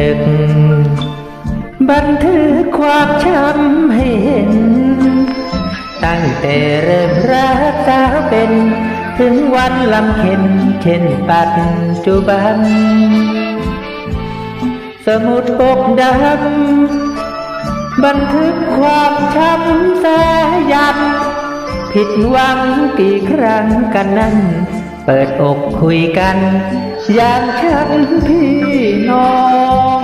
นึก บันทึกความช้ำให้เห็น ตั้งแต่เริ่มรักสาวเป็น ถึงวันลำเค็นเช่นปัจจุบัน สมุดปกดำบันทึกความช้ำสายัน ผิดหวังกี่ครั้งกันนั้น เปิดอกคุยกันอย่างฉันพี่น้อง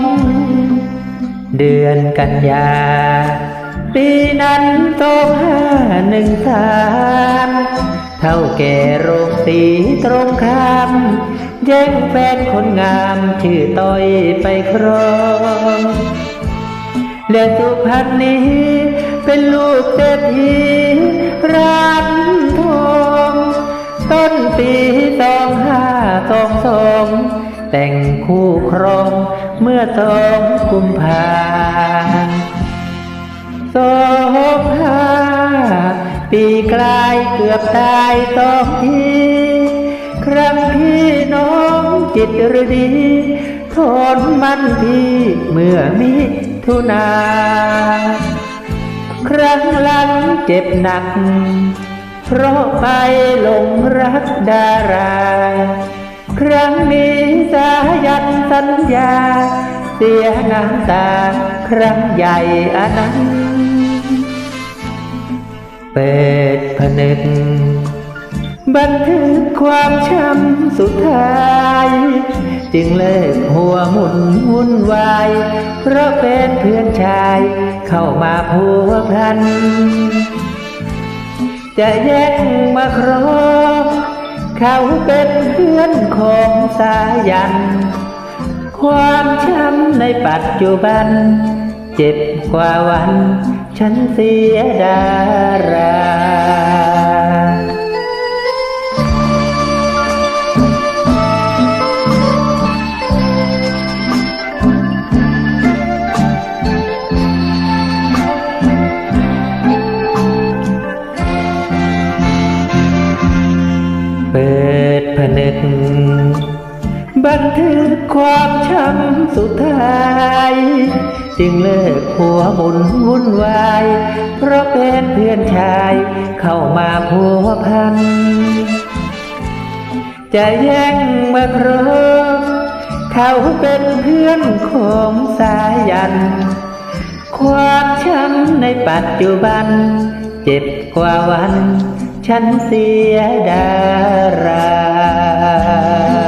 เดือนกันยา ปีนั้นสองห้าหนึ่งสามเท่าแก่โรงสีตรงข้ามแย่งแฟนคนงามชื่อต้อยไปครองและสุพรรณนี้เป็นลูกเศรษฐีร้าน แต่งคู่ครองเมื่อสองกุมภาสองห้าปีกลายเกือบตายสองทีครั้งพี่น้องจิตรดีทนมันพี่เมื่อมิถุนา ครั้งหลังเจ็บหนัก เพราะไปหลงรักดารา สัญญา เสียน้ำตาครั้งใหญ่อนันเปิดผนึกบันทึกความช้ำสุดท้าย จึงเลิกหัวหมุนวุ่นวาย เพราะเป็นเพื่อนชายเข้ามาพัวพัน จะแย่งมาครองเขาเป็นเพื่อนของสายัน ความช้ำในปัจจุบัน เจ็บกว่าวัน ฉันเสียดาราเปิดผนึก บันทึกความช้ำสุดท้าย จึงเลิกหัวหมุนวุ่นวาย เพราะเป็นเพื่อนชายเข้ามาพัวพัน จะแย่งมาครองเขาเป็นเพื่อนของสายัน ความช้ำในปัจจุบัน เจ็บกว่าวัน ฉันเสียดารา